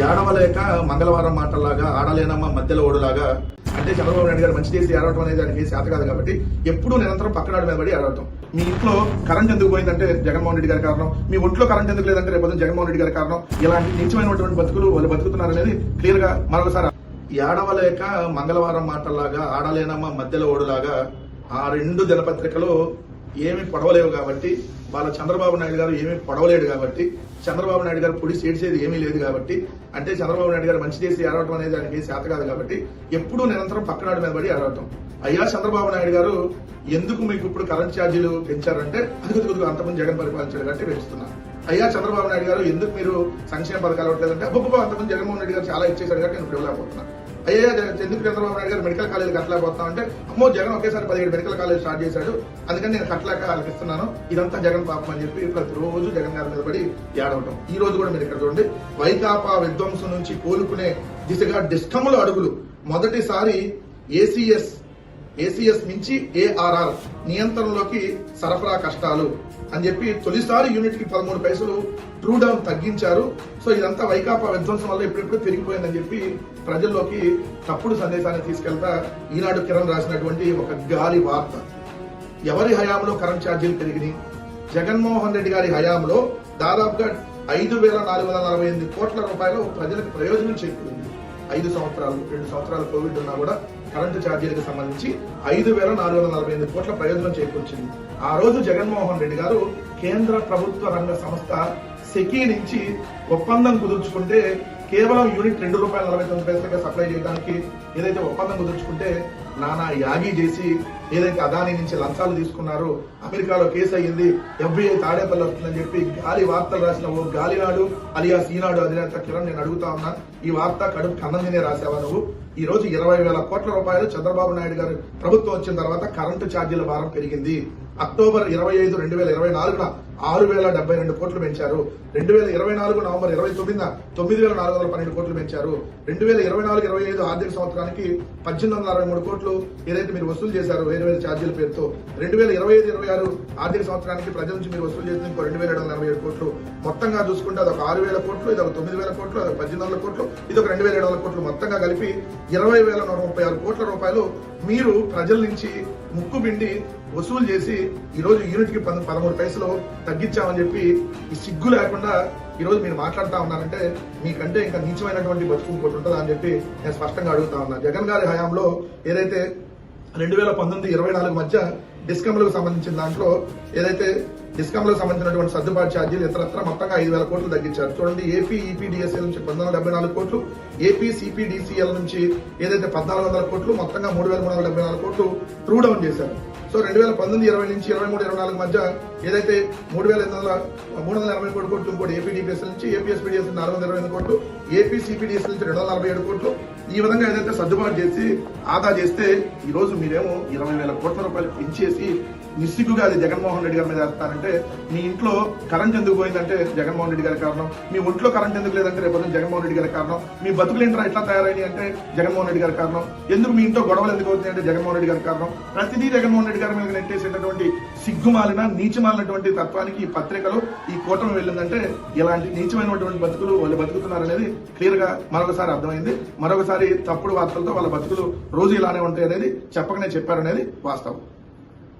ఏడవలేక మంగళవారం మాటల్లాగా ఆడలేనమ్మ మధ్యలో ఓడులాగా అంటే చంద్రబాబు నాయుడు గారు మంచి చేసి ఏడవటం అనేది దానికి చేత కాదు కాబట్టి ఎప్పుడూ నిరంతరం పక్కనాడు మీద పడి ఏడవటం. మీ ఇంట్లో కరెంట్ ఎందుకు పోయిందంటే జగన్మోహన్ రెడ్డి గారి కారణం. మీ ఒంట్లో కరెంట్ ఎందుకు లేదంటే రేపు జగన్మోహన్ రెడ్డి గారి కారణం. ఇలాంటి నిత్యమైనటువంటి బతుకులు వాళ్ళు బతుకుతున్నారు అనేది క్లియర్గా మరొకసారి ఏడవలేక మంగళవారం మాటల్లాగా ఆడలేనమ్మ మధ్యలో ఓడులాగా ఆ రెండు దినపత్రికలు ఏమి పడవలేవు కాబట్టి వాళ్ళ చంద్రబాబు నాయుడు గారు ఏమీ పడవలేడు కాబట్టి చంద్రబాబు నాయుడు గారు పొడి చేసేది ఏమీ లేదు కాబట్టి అంటే చంద్రబాబు నాయుడు గారు మంచి చేసి ఏడవటం అనేది దానికి శాత కాదు కాబట్టి ఎప్పుడూ నిరంతరం పక్కనాడు మీద పడి ఏడవటం. అయ్యా చంద్రబాబు నాయుడు గారు ఎందుకు మీకు ఇప్పుడు కరెంట్ ఛార్జీలు పెంచారంటే అది కొద్దిగా అంతమంది జగన్ పరిపాలించాడు కాబట్టి పెంచుతున్నారు అయ్యా చంద్రబాబు నాయుడు గారు ఎందుకు మీరు సంక్షేమ పథకాలు ఇవ్వట్లేదంటే అబ్బబ్బా అంతమంది జగన్మోహన్ రెడ్డి గారు చాలా ఇచ్చేశాడు కాబట్టి నేను ఇప్పుడు ఇవ్వలేకపోతున్నా. అయ్యా ఎందుకు చంద్రబాబు నాయుడు గారు మెడికల్ కాలేజీ కట్టలేకపోతా అంటే అమ్మో జగన్ ఒకేసారి పదిహేడు మెడికల్ కాలేజ్ స్టార్ట్ చేశాడు. అందుకని నేను కట్టలేక వాళ్ళకి ఇదంతా జగన్ పాపం అని చెప్పి ప్రతిరోజు జగన్ గారి మీద పడి ఏడవటం. ఈ రోజు కూడా మీరు ఇక్కడ చూడండి. వైకాపా విధ్వంసం నుంచి కోలుకునే దిశగా డిస్కమ్ల అడుగులు. మొదటిసారి ఏసీఎస్ ఏసీఎస్ మించి ఏఆర్ఆర్ నియంత్రణలోకి సరఫరా కష్టాలు. అని చెప్పి తొలిసారి యూనిట్కి పదమూడు పైసలు ట్రూ డౌన్ తగ్గించారు. సో ఇదంతా వైకాపా విధ్వంసం వల్ల ఇప్పుడిప్పుడు పెరిగిపోయిందని చెప్పి ప్రజల్లోకి తప్పుడు సందేశాన్ని తీసుకెళ్తా ఈనాడు కిరణ్ రాసినటువంటి ఒక గాలి వార్త. ఎవరి హయాంలో కరెంట్ ఛార్జీలు పెరిగినాయి? జగన్మోహన్ రెడ్డి గారి హయాంలో దాదాపుగా ఐదు వేల నాలుగు వందల నలభై ఎనిమిది కోట్ల రూపాయలు ప్రజలకు ప్రయోజనం చేకూరింది. ఐదు సంవత్సరాలు రెండు సంవత్సరాలు కోవిడ్ ఉన్నా కూడా కరెంటు ఛార్జీలకు సంబంధించి ఐదు వేల నాలుగు వందల నలభై ఎనిమిది కోట్ల ప్రయోజనం చేకూర్చింది. ఆ రోజు జగన్మోహన్ రెడ్డి గారు కేంద్ర ప్రభుత్వ రంగ సంస్థ సెకీ నుంచి ఒప్పందం కుదుర్చుకుంటే కేవలం యూనిట్ రెండు రూపాయల నలభై తొమ్మిది పైసలుగా సప్లై చేయడానికి ఏదైతే ఒప్పందం కుదుర్చుకుంటే నానా యాగి చేసి ఏదైతే అదాని నుంచి లంచాలు తీసుకున్నారో అమెరికాలో కేసు అయ్యింది ఎఫ్బీఐ తాడేపల్లి వస్తుందని చెప్పి గాలి వార్తలు రాసిన ఓ గాలినాడు అలియాస్ ఈనాడు అధినేత కిరణ్ నేను అడుగుతా ఉన్నా ఈ వార్త కడుపు కన్నందినే రాసావా నువ్వు? ఈ రోజు ఇరవై వేల కోట్ల రూపాయలు చంద్రబాబు నాయుడు గారు ప్రభుత్వం వచ్చిన తర్వాత కరెంటు ఛార్జీల భారం పెరిగింది. అక్టోబర్ ఇరవై ఐదు రెండు వేల ఇరవై నాలుగున ఆరు వేల డెబ్బై రెండు కోట్లు పెంచారు. రెండు వేల ఇరవై నాలుగు నవంబర్ ఇరవై తొమ్మిదిన తొమ్మిది వేల నాలుగు వందల పన్నెండు కోట్లు పెంచారు. రెండు వేల ఇరవై నాలుగు ఇరవై ఐదు ఆర్థిక సంవత్సరానికి పద్దెనిమిది వందల అరవై మూడు కోట్లు ఏదైతే మీరు వసూలు చేశారు వేరు వేరు ఛార్జీల పేరుతో. రెండు వేల ఇరవై ఐదు ఇరవై ఆరు ఆర్థిక సంవత్సరానికి ప్రజల నుంచి మీరు వసూలు చేసింది ఇంకో రెండు వేల ఏడు వందల ఎనభై ఏడు కోట్లు. మొత్తంగా చూసుకుంటే అదొక ఆరు వేల కోట్లు ఇది ఒక తొమ్మిది వేల కోట్లు అదొక పద్దెనిమిది వందల కోట్లు ఇది ఒక రెండు వేల ఏడు వందల కోట్లు మొత్తంగా కలిపి ఇరవై వేల నూట ముప్పై ఆరు కోట్ల రూపాయలు మీరు ప్రజల నుంచి ముక్కు పిండి వసూలు చేసి ఈ యూనిట్కి పదమూడు పైసలు తగ్గించామని చెప్పి ఈ సిగ్గు లేకుండా ఈరోజు మీరు మాట్లాడుతా ఉన్నారంటే మీకంటే ఇంకా నీచమైనటువంటి బతుకు ఇంకోటి ఉంటుందా అని చెప్పి నేను స్పష్టంగా అడుగుతా ఉన్నాను జగన్ గారి హయాంలో ఏదైతే రెండు వేల పంతొమ్మిది ఇరవై నాలుగు మధ్య డిస్కమ్లకు సంబంధించిన దాంట్లో ఏదైతే డిస్కమ్లకు సంబంధించినటువంటి సర్దుబాటు ఛార్జీలు ఇతరత్ర మొత్తంగా ఐదు వేల కోట్లు తగ్గించారు. చూడండి ఏపీ ఈపీడీఎస్ఎల్ నుంచి పంతొమ్మిది వందల డెబ్బై నాలుగు కోట్లు ఏపీ సిపిడిసిఎల్ నుంచి ఏదైతే పద్నాలుగు వందల కోట్లు మొత్తంగా మూడు వేల మూడు వందల డెబ్బై నాలుగు కోట్లు ట్రూ డౌన్ చేశారు. సో రెండు వేల పంతొమ్మిది ఇరవై నుంచి ఇరవై మూడు ఇరవై నాలుగు మధ్య ఏదైతే మూడు వేల ఎనిమిది వందల మూడు వందల ఎనభై మూడు కోట్లు ఇంకోటి ఏపీడీపీఎస్ఎల్ నుంచి ఏపీఎస్పీడీఎస్ నాలుగు వందల ఇరవై ఎనిమిది కోట్లు ఏపీసీపీడీఎస్ఎల్ నుంచి రెండు వందల నలభై ఏడు కోట్లు. ఈ విధంగా ఏదైతే సర్దుబాటు చేసి ఆదా చేస్తే ఈరోజు మీరేమో ఇరవై వేల కోట్ల రూపాయలు పెంచేసి నిస్సిగ్గుగా అది జగన్మోహన్ రెడ్డి గారి మీద వేస్తారంటే మీ ఇంట్లో కరెంట్ ఎందుకు పోయిందంటే జగన్మోహన్ రెడ్డి గారి కారణం. మీ ఒంట్లో కరెంట్ ఎందుకు లేదంటే రేపు జగన్మోహన్ రెడ్డి గారి కారణం. మీ బతుకులు ఏంట్రా ఎట్లా తయారైనాయి అంటే జగన్మోహన్ రెడ్డి గారి కారణం. ఎందుకు మీ ఇంట్లో గొడవలు ఎందుకు అవుతాయి అంటే జగన్మోహన్ రెడ్డి గారి కారణం. ప్రతిదీ జగన్మోహన్ రెడ్డి గారి మీద నెట్టేసేటటువంటి సిగ్గుమాలిన నీచమాలినటువంటి తత్వానికి ఈ పత్రికలు ఈ కూటమి వెళ్ళిందంటే ఇలాంటి నీచమైనటువంటి బతుకులు వాళ్ళు బతుకుతున్నారనేది క్లియర్గా మరొకసారి అర్థమైంది. మరొకసారి తప్పుడు వార్తలతో వాళ్ళ బతుకులు రోజు ఇలానే ఉంటాయి అనేది చెప్పకనే చెప్పారనేది వాస్తవం.